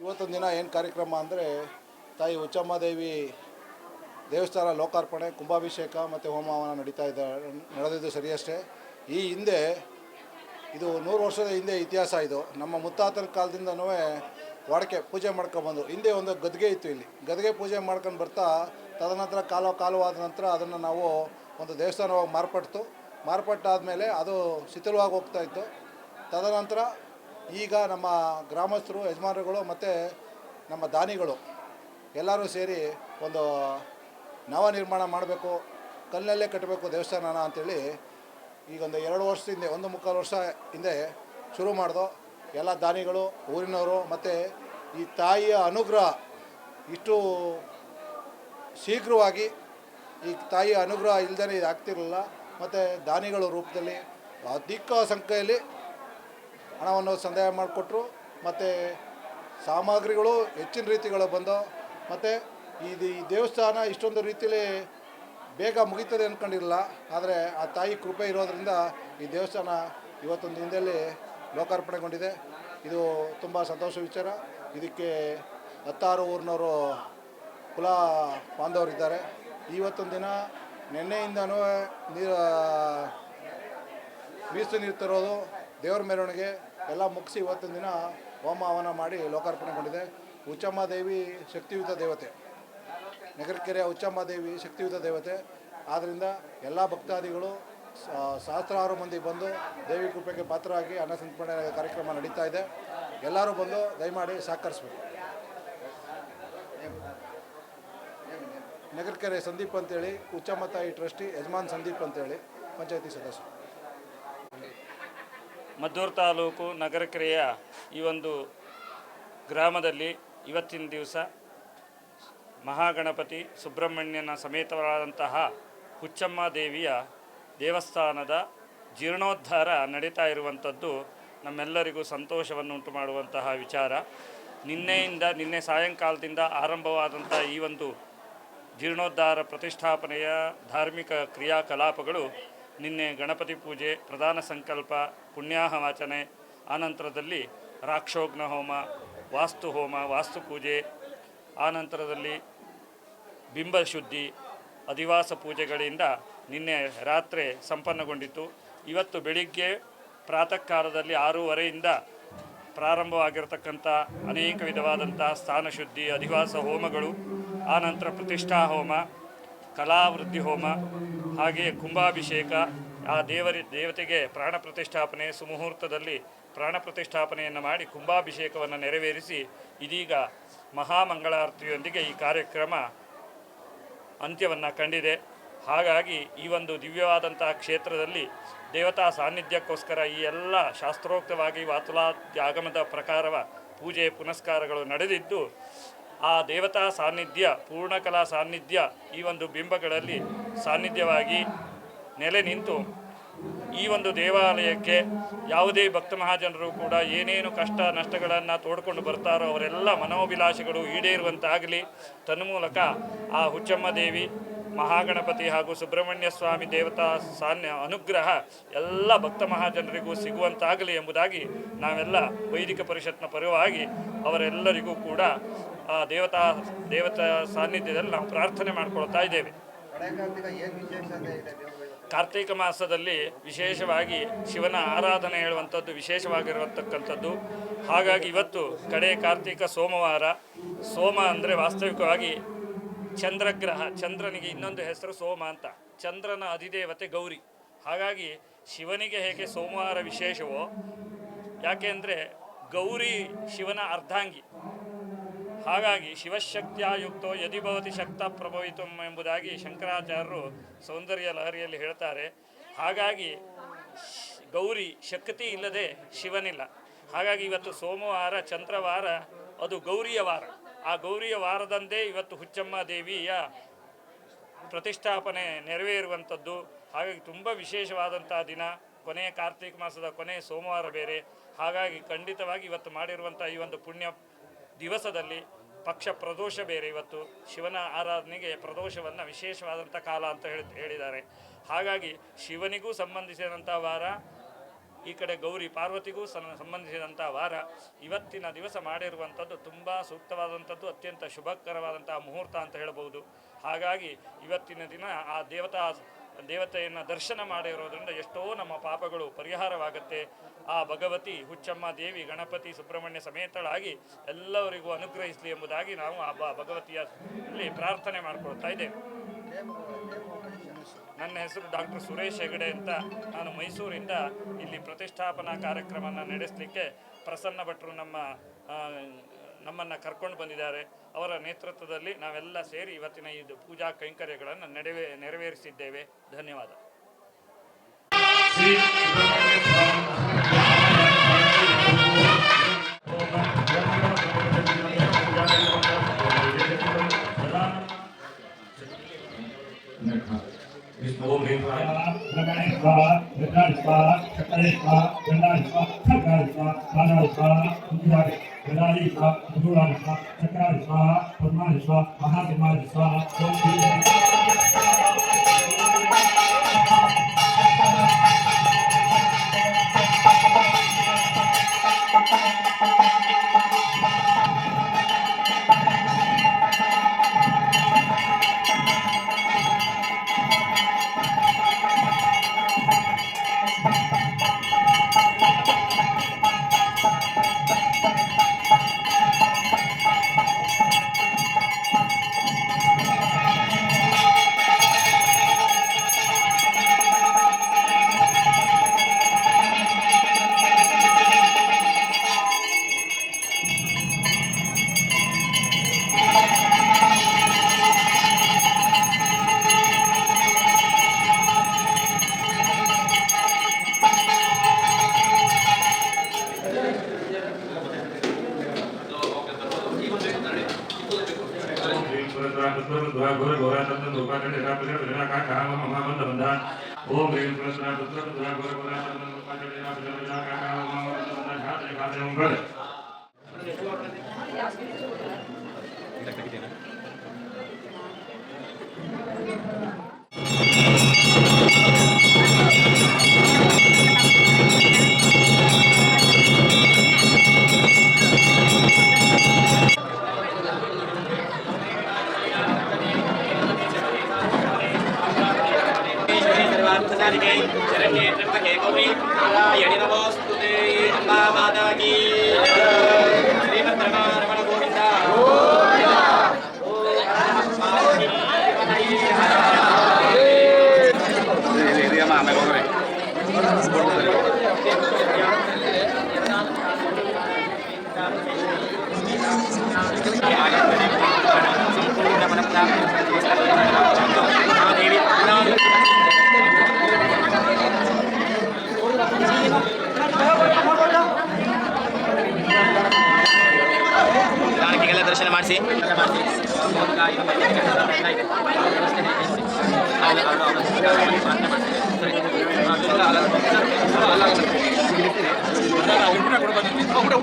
ಇವತ್ತೊಂದು ದಿನ ಏನು ಕಾರ್ಯಕ್ರಮ ಅಂದರೆ ತಾಯಿ ಉಚ್ಚಮ್ಮದೇವಿ ದೇವಸ್ಥಾನ ಲೋಕಾರ್ಪಣೆ, ಕುಂಭಾಭಿಷೇಕ ಮತ್ತು ಹೋಮವನ ನಡೀತಾ ಇದ್ದ ನಡೆದಿದ್ದು ಸರಿಯಷ್ಟೇ. ಈ ಹಿಂದೆ, ಇದು ನೂರು ವರ್ಷದ ಹಿಂದೆ ಇತಿಹಾಸ ಇದು. ನಮ್ಮ ಮುತ್ತಾತನ ಕಾಲದಿಂದನೂ ವಾಡಿಕೆ ಪೂಜೆ ಮಾಡ್ಕೊಂಬಂದು ಹಿಂದೆ ಒಂದು ಗದ್ಗೆ ಇತ್ತು ಇಲ್ಲಿ. ಗದ್ಗೆ ಪೂಜೆ ಮಾಡ್ಕೊಂಡು ಬರ್ತಾ ತದನಂತರ ಕಾಲ ಕಾಲವಾದ ನಂತರ ಅದನ್ನು ನಾವು ಒಂದು ದೇವಸ್ಥಾನವಾಗಿ ಮಾರ್ಪಡ್ತು ಮಾರ್ಪಟ್ಟಾದಮೇಲೆ ಅದು ಶಿಥಿಲವಾಗಿ ಹೋಗ್ತಾ ಇತ್ತು. ತದನಂತರ ಈಗ ನಮ್ಮ ಗ್ರಾಮಸ್ಥರು, ಯಜಮಾನರುಗಳು ಮತ್ತು ನಮ್ಮ ದಾನಿಗಳು ಎಲ್ಲರೂ ಸೇರಿ ಒಂದು ನವ ನಿರ್ಮಾಣ ಮಾಡಬೇಕು, ಕಲ್ಲಲ್ಲೇ ಕಟ್ಟಬೇಕು ದೇವಸ್ಥಾನನ ಅಂತೇಳಿ ಈಗ ಒಂದು ಎರಡು ವರ್ಷದಿಂದ, ಒಂದು ಮುಕ್ಕಾಲು ವರ್ಷ ಹಿಂದೆ ಶುರು ಮಾಡ್ದೋ. ಎಲ್ಲ ದಾನಿಗಳು, ಊರಿನವರು, ಮತ್ತು ಈ ತಾಯಿಯ ಅನುಗ್ರಹ ಇಷ್ಟು ಶೀಘ್ರವಾಗಿ ಈ ತಾಯಿಯ ಅನುಗ್ರಹ ಇಲ್ಲದೇ ಇದು ಆಗ್ತಿರಲಿಲ್ಲ. ಮತ್ತು ದಾನಿಗಳ ರೂಪದಲ್ಲಿ ಅಧಿಕ ಸಂಖ್ಯೆಯಲ್ಲಿ ಹಣವನ್ನು ಸಂದಾಯ ಮಾಡಿಕೊಟ್ರು. ಮತ್ತು ಸಾಮಗ್ರಿಗಳು ಹೆಚ್ಚಿನ ರೀತಿಗಳು ಬಂದು ಮತ್ತು ಇದು ಈ ದೇವಸ್ಥಾನ ಇಷ್ಟೊಂದು ರೀತಿಯಲ್ಲಿ ಬೇಗ ಮುಗೀತದೆ ಅಂದ್ಕೊಂಡಿರಲಿಲ್ಲ ಆದರೆ ಆ ತಾಯಿ ಕೃಪೆ ಇರೋದರಿಂದ ಈ ದೇವಸ್ಥಾನ ಇವತ್ತೊಂದು ದಿನದಲ್ಲಿ ಲೋಕಾರ್ಪಣೆಗೊಂಡಿದೆ. ಇದು ತುಂಬ ಸಂತೋಷ ವಿಚಾರ. ಇದಕ್ಕೆ ಹತ್ತಾರು ಊರಿನವರು ಕುಲ ಬಾಂಧವರಿದ್ದಾರೆ. ಇವತ್ತೊಂದು ದಿನ ನಿನ್ನೆಯಿಂದನೂ ನೀರು ಮೀಸಲು ನೀರು ತರೋದು ದೇವರ ಮೆರವಣಿಗೆ ಎಲ್ಲ ಮುಗಿಸಿ ಇವತ್ತೊಂದು ದಿನ ಹೋಮ ಹವನ ಮಾಡಿ ಲೋಕಾರ್ಪಣೆಗೊಂಡಿದೆ. ಉಚ್ಚಮ್ಮ ದೇವಿ ಶಕ್ತಿಯುತ ದೇವತೆ. ನಗರಕೆರೆಯ ಉಚ್ಚಮ್ಮ ದೇವಿ ಶಕ್ತಿಯುತ ದೇವತೆ. ಆದ್ದರಿಂದ ಎಲ್ಲ ಭಕ್ತಾದಿಗಳು ಸಹಸ್ರಾರು ಮಂದಿ ಬಂದು ದೇವಿ ಕೃಪೆಗೆ ಪಾತ್ರರಾಗಿ ಅನ್ನ ಸಂತರ್ಪಣೆ ಕಾರ್ಯಕ್ರಮ ನಡೀತಾ ಇದೆ. ಎಲ್ಲರೂ ಬಂದು ದಯಮಾಡಿ ಸಹಕರಿಸ್ಬೇಕು. ನಗರಕೆರೆ ಸಂದೀಪ್ ಅಂತೇಳಿ, ಉಚ್ಚಮತಾಯಿ ಟ್ರಸ್ಟಿ ಯಜಮಾನ್ ಸಂದೀಪ್ ಅಂತೇಳಿ, ಪಂಚಾಯತಿ ಸದಸ್ಯರು. ಮದ್ದೂರು ತಾಲೂಕು ನಗರಕೆರೆಯ ಈ ಒಂದು ಗ್ರಾಮದಲ್ಲಿ ಇವತ್ತಿನ ದಿವಸ ಮಹಾಗಣಪತಿ ಸುಬ್ರಹ್ಮಣ್ಯನ ಸಮೇತವಾದಂತಹ ಹುಚ್ಚಮ್ಮ ದೇವಿಯ ದೇವಸ್ಥಾನದ ಜೀರ್ಣೋದ್ಧಾರ ನಡೀತಾ ಇರುವಂಥದ್ದು ನಮ್ಮೆಲ್ಲರಿಗೂ ಸಂತೋಷವನ್ನು ಉಂಟು ಮಾಡುವಂತಹ ವಿಚಾರ. ನಿನ್ನೆಯಿಂದ, ನಿನ್ನೆ ಸಾಯಂಕಾಲದಿಂದ ಆರಂಭವಾದಂಥ ಈ ಒಂದು ಜೀರ್ಣೋದ್ಧಾರ ಪ್ರತಿಷ್ಠಾಪನೆಯ ಧಾರ್ಮಿಕ ಕ್ರಿಯಾಕಲಾಪಗಳು ನಿನ್ನೆ ಗಣಪತಿ ಪೂಜೆ, ಪ್ರಧಾನ ಸಂಕಲ್ಪ ಪುಣ್ಯಾಹ ವಾಚನೆ ಆನಂತರದಲ್ಲಿ ರಾಕ್ಷೋಗ್ನ ಹೋಮ, ವಾಸ್ತು ಹೋಮ, ವಾಸ್ತು ಪೂಜೆ, ಆನಂತರದಲ್ಲಿ ಬಿಂಬ ಶುದ್ಧಿ ಅಧಿವಾಸ ಪೂಜೆಗಳಿಂದ ನಿನ್ನೆ ರಾತ್ರಿ ಸಂಪನ್ನಗೊಂಡಿತು ಇವತ್ತು ಬೆಳಿಗ್ಗೆ ಪ್ರಾತಃ ಕಾಲದಲ್ಲಿ ಆರೂವರೆಯಿಂದ ಪ್ರಾರಂಭವಾಗಿರತಕ್ಕಂಥ ಅನೇಕ ವಿಧವಾದಂಥ ಸ್ಥಾನಶುದ್ಧಿ, ಅಧಿವಾಸ ಹೋಮಗಳು ಆನಂತರ ಪ್ರತಿಷ್ಠಾ ಹೋಮ, ಕಲಾವೃದ್ಧಿ ಹೋಮ, ಹಾಗೆಯೇ ಕುಂಭಾಭಿಷೇಕ, ಆ ದೇವರಿ, ದೇವತೆಗೆ ಪ್ರಾಣ ಪ್ರತಿಷ್ಠಾಪನೆ, ಸುಮುಹೂರ್ತದಲ್ಲಿ ಪ್ರಾಣ ಪ್ರತಿಷ್ಠಾಪನೆಯನ್ನು ಮಾಡಿ ಕುಂಭಾಭಿಷೇಕವನ್ನು ನೆರವೇರಿಸಿ ಇದೀಗ ಮಹಾಮಂಗಳಾರತಿಯೊಂದಿಗೆ ಈ ಕಾರ್ಯಕ್ರಮ ಅಂತ್ಯವನ್ನು ಕಂಡಿದೆ. ಹಾಗಾಗಿ ಈ ಒಂದು ದಿವ್ಯವಾದಂತಹ ಕ್ಷೇತ್ರದಲ್ಲಿ ದೇವತಾ ಸಾನ್ನಿಧ್ಯಕ್ಕೋಸ್ಕರ ಈ ಎಲ್ಲ ಶಾಸ್ತ್ರೋಕ್ತವಾಗಿ ವಾತುಲಾದ್ಯ ಆಗಮದ ಪ್ರಕಾರವ ಪೂಜೆ ಪುನಸ್ಕಾರಗಳು ನಡೆದಿದ್ದು, ಆ ದೇವತಾ ಸಾನ್ನಿಧ್ಯ ಪೂರ್ಣಕಲಾ ಸಾನ್ನಿಧ್ಯ ಈ ಒಂದು ಬಿಂಬಗಳಲ್ಲಿ ಸಾನ್ನಿಧ್ಯವಾಗಿ ನೆಲೆ ನಿಂತು ಈ ಒಂದು ದೇವಾಲಯಕ್ಕೆ ಯಾವುದೇ ಭಕ್ತ ಮಹಾಜನರು ಕೂಡ ಏನೇನು ಕಷ್ಟ ನಷ್ಟಗಳನ್ನು ತೋಡ್ಕೊಂಡು ಬರ್ತಾರೋ ಅವರೆಲ್ಲ ಮನೋಭಿಲಾಷೆಗಳು ಈಡೇರುವಂತಾಗಲಿ. ತನ್ಮೂಲಕ ಆ ಹುಚ್ಚಮ್ಮ ದೇವಿ ಮಹಾಗಣಪತಿ ಹಾಗೂ ಸುಬ್ರಹ್ಮಣ್ಯ ಸ್ವಾಮಿ ದೇವತಾ ಸಾನ್ಯ ಅನುಗ್ರಹ ಎಲ್ಲ ಭಕ್ತ ಮಹಾಜನರಿಗೂ ಸಿಗುವಂತಾಗಲಿ ಎಂಬುದಾಗಿ ನಾವೆಲ್ಲ ವೈದಿಕ ಪರಿಷತ್ನ ಪರವಾಗಿ ಅವರೆಲ್ಲರಿಗೂ ಕೂಡ ಆ ದೇವತಾ ದೇವತಾ ಸಾನ್ನಿಧ್ಯದಲ್ಲಿ ನಾವು ಪ್ರಾರ್ಥನೆ ಮಾಡ್ಕೊಳ್ತಾ ಇದ್ದೇವೆ. ಕಾರ್ತೀಕ ಮಾಸದಲ್ಲಿ ವಿಶೇಷವಾಗಿ ಶಿವನ ಆರಾಧನೆ ಹೇಳುವಂಥದ್ದು ವಿಶೇಷವಾಗಿರತಕ್ಕಂಥದ್ದು. ಹಾಗಾಗಿ ಇವತ್ತು ಕಡೆ ಕಾರ್ತೀಕ ಸೋಮವಾರ, ಸೋಮ ಅಂದರೆ ವಾಸ್ತವಿಕವಾಗಿ ಚಂದ್ರಗ್ರಹ, ಚಂದ್ರನಿಗೆ ಇನ್ನೊಂದು ಹೆಸರು ಸೋಮ ಅಂತ. ಚಂದ್ರನ ಅಧಿದೇವತೆ ಗೌರಿ. ಹಾಗಾಗಿ ಶಿವನಿಗೆ ಹೇಗೆ ಸೋಮವಾರ ವಿಶೇಷವೋ ಯಾಕೆಂದರೆ ಗೌರಿ ಶಿವನ ಅರ್ಧಾಂಗಿ. ಹಾಗಾಗಿ ಶಿವಶಕ್ತಿಯುಕ್ತೋ ಯದಿ ಭವತಿ ಶಕ್ತ ಪ್ರಭವಿತು ಎಂಬುದಾಗಿ ಶಂಕರಾಚಾರ್ಯರು ಸೌಂದರ್ಯ ಲಹರಿಯಲ್ಲಿ ಹೇಳ್ತಾರೆ. ಹಾಗಾಗಿ ಗೌರಿ ಶಕ್ತಿ ಇಲ್ಲದೆ ಶಿವನಿಲ್ಲ. ಹಾಗಾಗಿ ಇವತ್ತು ಸೋಮವಾರ, ಚಂದ್ರವಾರ, ಅದು ಗೌರಿಯ ವಾರ. ಆ ಗೌರಿಯ ವಾರದಂದೇ ಇವತ್ತು ಹುಚ್ಚಮ್ಮ ದೇವಿಯ ಪ್ರತಿಷ್ಠಾಪನೆ ನೆರವೇರುವಂಥದ್ದು. ಹಾಗಾಗಿ ತುಂಬ ವಿಶೇಷವಾದಂಥ ದಿನ. ಕೊನೆಯ ಕಾರ್ತೀಕ ಮಾಸದ ಕೊನೆಯ ಸೋಮವಾರ ಬೇರೆ. ಹಾಗಾಗಿ ಖಂಡಿತವಾಗಿ ಇವತ್ತು ಮಾಡಿರುವಂಥ ಈ ಒಂದು ಪುಣ್ಯ ದಿವಸದಲ್ಲಿ ಪಕ್ಷ ಪ್ರದೋಷ ಬೇರೆ ಇವತ್ತು. ಶಿವನ ಆರಾಧನೆಗೆ ಪ್ರದೋಷವನ್ನು ವಿಶೇಷವಾದಂಥ ಕಾಲ ಅಂತ ಹೇಳಿ ಹೇಳಿದ್ದಾರೆ. ಹಾಗಾಗಿ ಶಿವನಿಗೂ ಸಂಬಂಧಿಸಿದಂಥ ವಾರ ಈ ಕಡೆ ಗೌರಿ ಪಾರ್ವತಿಗೂ ಸಂಬಂಧಿಸಿದಂಥ ವಾರ ಇವತ್ತಿನ ದಿವಸ ಮಾಡಿರುವಂಥದ್ದು ತುಂಬ ಸೂಕ್ತವಾದಂಥದ್ದು, ಅತ್ಯಂತ ಶುಭಕರವಾದಂಥ ಮುಹೂರ್ತ ಅಂತ ಹೇಳಬಹುದು. ಹಾಗಾಗಿ ಇವತ್ತಿನ ದಿನ ಆ ದೇವತಾ, ದೇವತೆಯನ್ನು ದರ್ಶನ ಮಾಡಿರೋದ್ರಿಂದ ಎಷ್ಟೋ ನಮ್ಮ ಪಾಪಗಳು ಪರಿಹಾರವಾಗುತ್ತೆ. ಆ ಭಗವತಿ, ಹುಚ್ಚಮ್ಮ ದೇವಿ, ಗಣಪತಿ, ಸುಬ್ರಹ್ಮಣ್ಯ ಸಮೇತಳಾಗಿ ಎಲ್ಲರಿಗೂ ಅನುಗ್ರಹಿಸಲಿ ಎಂಬುದಾಗಿ ನಾವು ಆ ಭಗವತಿಯಲ್ಲಿ ಭಗವತಿಯ ಪ್ರಾರ್ಥನೆ ಮಾಡಿಕೊಳ್ತಾ ಇದ್ದೇವೆ. ನನ್ನ ಹೆಸರು ಡಾಕ್ಟರ್ ಸುರೇಶ್ ಹೆಗಡೆ ಅಂತ ನಾನು ಮೈಸೂರಿಂದ ಇಲ್ಲಿ ಪ್ರತಿಷ್ಠಾಪನಾ ಕಾರ್ಯಕ್ರಮನ ನಡೆಸಲಿಕ್ಕೆ ಪ್ರಸನ್ನ ಭಟ್ರು ನಮ್ಮ ನಮ್ಮನ್ನು ಕರ್ಕೊಂಡು ಬಂದಿದ್ದಾರೆ. ಅವರ ನೇತೃತ್ವದಲ್ಲಿ ನಾವೆಲ್ಲ ಸೇರಿ ಇವತ್ತಿನ ಈ ಪೂಜಾ ಕೈಂಕರ್ಯಗಳನ್ನು ನೆರವೇ ನೆರವೇರಿಸಿದ್ದೇವೆ. ಧನ್ಯವಾದ. ओम ह्रीं स्वाहा गंगा स्वाहा चक्रे स्वाहा गंगा स्वाहा खड्गा स्वाहा काना स्वाहा कुंजा गदारी स्वाहा गुरुरा स्वाहा चक्रा स्वाहा परमा स्वाहा महादेवा स्वाहा ओम ह्रीं पुष्पद्वार घोर घोराचंदन रूपाचंद रेखापुजा प्रेरणा का कहा वह ममा बंद बंधा ओम रेम कृष्णा पुष्पद्वार घोर घोराचंदन रूपाचंद रेखापुजा प्रेरणा का कहा वह ममा बंद बंधा घात रेखापुजा मंगल Gracias. అలా కూడా